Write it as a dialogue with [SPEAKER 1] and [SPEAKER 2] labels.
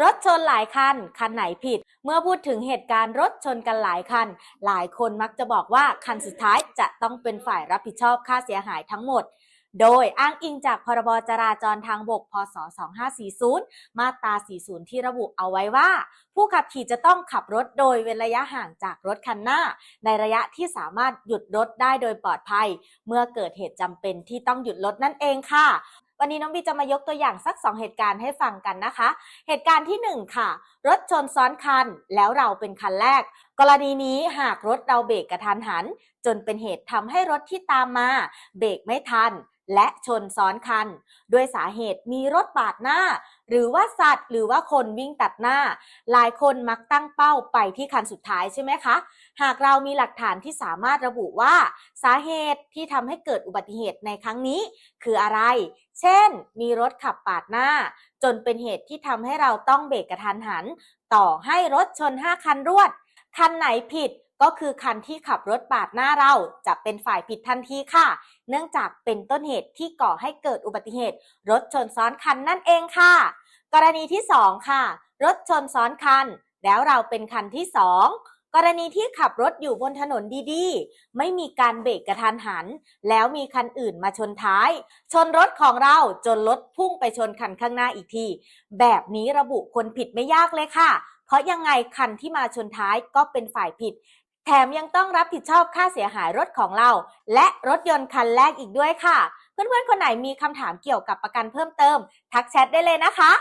[SPEAKER 1] รถชนหลายคัน คันไหนผิด เมื่อพูดถึงเหตุการณ์รถชนกันหลายคัน หลายคนมักจะบอกว่าคันสุดท้ายจะต้องเป็นฝ่ายรับผิดชอบค่าเสียหายทั้งหมด โดยอ้างอิงจากพรบจราจรทางบก พศ 2540 มาตรา 40 ที่ระบุเอาไว้ว่า ผู้ขับขี่จะต้องขับรถโดยเว้นระยะห่างจากรถคันหน้า ในระยะที่สามารถหยุดรถได้โดยปลอดภัย เมื่อเกิดเหตุจำเป็นที่ต้องหยุดรถนั่นเองค่ะ วันนี้น้องบีจะมายกตัวอย่างสัก 2 เหตุการณ์ให้ฟังกันนะคะ เหตุการณ์ที่ 1 ค่ะ รถชนซ้อนคันแล้วเราเป็นคันแรก กรณีนี้หากรถเราเบรกกระทันหัน จนเป็นเหตุทำให้รถที่ตามมา เบรกไม่ทัน และชนซ้อนคัน ด้วยสาเหตุมีรถปาดหน้า หรือว่าสัตว์ หรือว่าคนวิ่งตัดหน้า หลายคนมักตั้งเป้าไปที่คันสุดท้ายใช่ไหมคะ หากเรามีหลักฐานที่สามารถระบุว่า สาเหตุที่ทำให้เกิดอุบัติเหตุในครั้งนี้ คืออะไร เช่น มีรถขับปาดหน้า จนเป็นเหตุที่ทำให้เราต้องเบรกกระทันหัน ต่อให้รถชน 5 คันรวด คันไหนผิดก็คือคันที่ขับรถปาดหน้าเราจะเป็นฝ่ายผิดทันทีค่ะ เนื่องจากเป็นต้นเหตุที่ก่อให้เกิดอุบัติเหตุ รถชนซ้อนคันนั่นเองค่ะ กรณีที่ 2 ค่ะ รถชนซ้อนคัน แล้วเราเป็นคันที่ 2 กรณีที่ขับรถอยู่บนถนนดีๆ ไม่มีการเบรกกระทันหัน แล้วมีคันอื่นมาชนท้าย ชนรถของเราจนรถพุ่งไปชนคันข้างหน้าอีกที แบบนี้ระบุคนผิดไม่ยากเลยค่ะ เพราะยังไงคันที่มาชนท้ายก็เป็นฝ่ายผิด แถมยังต้องรับผิดชอบค่าเสียหายรถของเรา และรถยนต์คันแรกอีกด้วยค่ะ เพื่อนๆคนไหนมีคำถามเกี่ยวกับประกันเพิ่มเติม ทักแชทได้เลยนะคะ